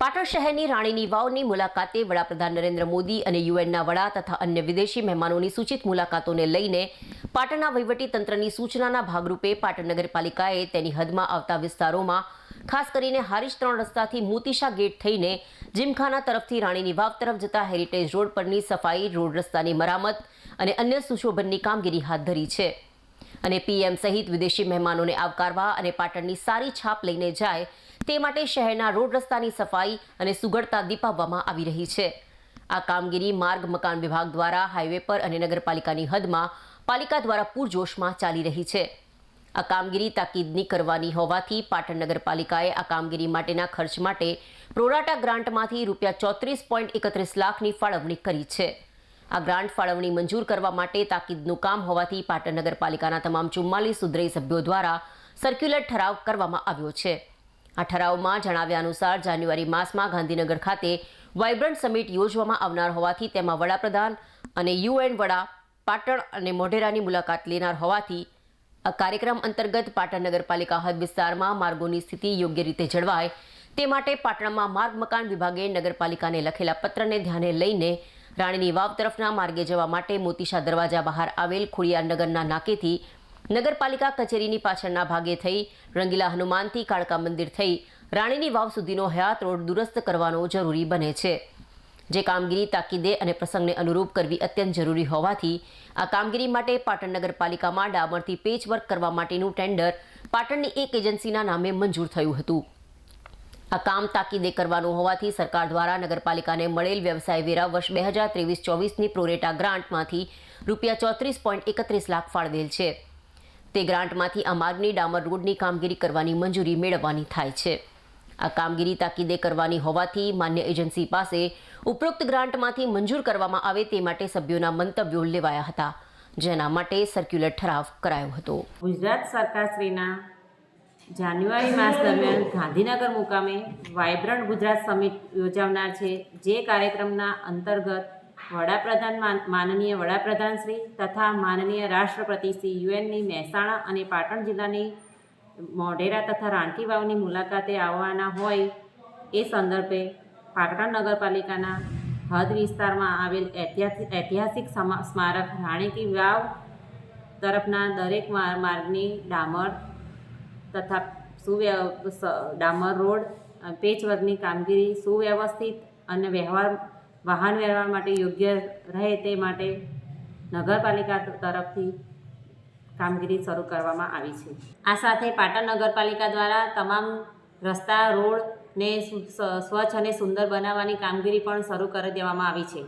પાટણ શહેરની રાણીની વાવની મુલાકાતે વડાપ્રધાન નરેન્દ્ર મોદી અને યુએનના વડા તથા અન્ય વિદેશી મહેમાનોની સૂચિત મુલાકાતોને લઈને પાટણના વહીવટી તંત્રની સૂચનાના ભાગરૂપે પાટણ નગરપાલિકાએ તેની હદમાં આવતા વિસ્તારોમાં, ખાસ કરીને હારીશ ત્રણ રસ્તાથી મોતીશા ગેટ થઈને જીમખાના તરફથી રાણીની વાવ તરફ જતા હેરિટેજ રોડ પરની સફાઈ, રોડ રસ્તાની મરામત અને અન્ય સુશોભનની કામગીરી હાથ ધરી છે. અને પીએમ સહિત વિદેશી મહેમાનોને આવકારવા અને પાટણની સારી છાપ લઈને જાય તે માટે શહેરના રોડ રસ્તાની સફાઈ અને સુઘડતા દીપાવવામાં આવી રહી છે. આ કામગીરી માર્ગ, મકાન વિભાગ દ્વારા હાઈવે પર અને નગરપાલિકાની હદમાં પાલિકા દ્વારા પૂરજોશમાં ચાલી રહી છે. આ કામગીરી તાકીદની કરવાની હોવાથી પાટણ નગરપાલિકાએ આ કામગીરી માટેના ખર્ચ માટે પ્રોરાટા ગ્રાન્ટમાંથી રૂપિયા ચોત્રીસ પોઈન્ટ એકત્રીસ લાખની ફાળવણી કરી છે. આ ગ્રાન્ટ ફાળવણી મંજૂર કરવા માટે તાકીદનું કામ હોવાથી પાટણ નગરપાલિકાના તમામ ચુમ્માલીસ સુધરેય સભ્યો દ્વારા સર્ક્યુલર ઠરાવ કરવામાં આવ્યો છે. આ ઠરાવમાં જણાવ્યા અનુસાર જાન્યુઆરી માસમાં ગાંધીનગર ખાતે વાઇબ્રન્ટ સમિટ યોજવામાં આવનાર હોવાથી તેમાં વડાપ્રધાન અને યુએન વડા પાટણ અને મોઢેરાની મુલાકાત લેનાર હોવાથી આ કાર્યક્રમ અંતર્ગત પાટણ નગરપાલિકા હદ વિસ્તારમાં માર્ગોની સ્થિતિ યોગ્ય રીતે જળવાય તે માટે પાટણમાં માર્ગ મકાન વિભાગે નગરપાલિકાને લખેલા પત્રને ધ્યાને લઈને રાણીની વાવ તરફના માર્ગે જવા માટે મોતીશા દરવાજા બહાર આવેલ ખોડિયારનગરના નાકેથી નગરપાલિકા કચેરીની પાછળના ભાગે થઈ રંગીલા હનુમાનથી કાળકા મંદિર થઈ રાણીની વાવ સુધીનો હયાત રોડ દુરસ્ત કરવાનો જરૂરી બને છે. જે કામગીરી તાકીદે અને પ્રસંગને અનુરૂપ કરવી અત્યંત જરૂરી હોવાથી આ કામગીરી માટે પાટણ નગરપાલિકામાં ડામરથી પેચવર્ક કરવા માટેનું ટેન્ડર પાટણની એક એજન્સીના નામે મંજૂર થયું હતું. આ કામ તાકીદે કરવાનું હોવાથી સરકાર દ્વારા નગરપાલિકાને મળેલ વ્યવસાય વેરા વર્ષ બે હજાર ત્રેવીસ ચોવીસની પ્રોરેટા ગ્રાન્ટમાંથી રૂપિયા ચોત્રીસ પોઈન્ટ એકત્રીસ લાખ ફાળવેલ છે. તે ગ્રાન્ટમાંથી આ માર્ગની ડામર રોડની કામગીરી કરવાની મંજૂરી મેળવવાની થાય છે. આ કામગીરી તાકીદે કરવાની હોવાથી માન્ય એજન્સી પાસે ઉપરોક્ત ગ્રાન્ટમાંથી મંજૂર કરવામાં આવે તે માટે સભ્યોના મંતવ્યો લેવાયા હતા, જેના માટે સર્ક્યુલર ઠરાવ કરાયો હતો. ગુજરાત સરકારશ્રીના જાન્યુઆરી માસ દરમિયાન ગાંધીનગર મુકામે વાયબ્રન્ટ ગુજરાત સમિટ યોજાનાર છે. જે કાર્યક્રમના અંતર્ગત વડાપ્રધાન માનનીય વડાપ્રધાન શ્રી તથા માનનીય રાષ્ટ્રપતિ શ્રી યુએનની મહેસાણા અને પાટણ જિલ્લાની મોઢેરા તથા રાણકી વાવની મુલાકાતે આવવાના હોય એ સંદર્ભે પાટણ નગરપાલિકાના હદ વિસ્તારમાં આવેલ ઐતિહાસિક ઐતિહાસિક સમા- સ્મારક રાણી કી વાવ તરફના દરેક માર્ગની ડામર તથા સુવ્ય ડામર રોડ પેચવર્કની કામગીરી, સુવ્યવસ્થિત અને વ્યવહાર વાહન વ્યવહાર માટે યોગ્ય રહે તે માટે નગરપાલિકા તરફથી કામગીરી શરૂ કરવામાં આવી છે. આ સાથે પાટણ નગરપાલિકા દ્વારા તમામ રસ્તા, રોડને સ્વચ્છ અને સુંદર બનાવવાની કામગીરી પણ શરૂ કરી દેવામાં આવી છે.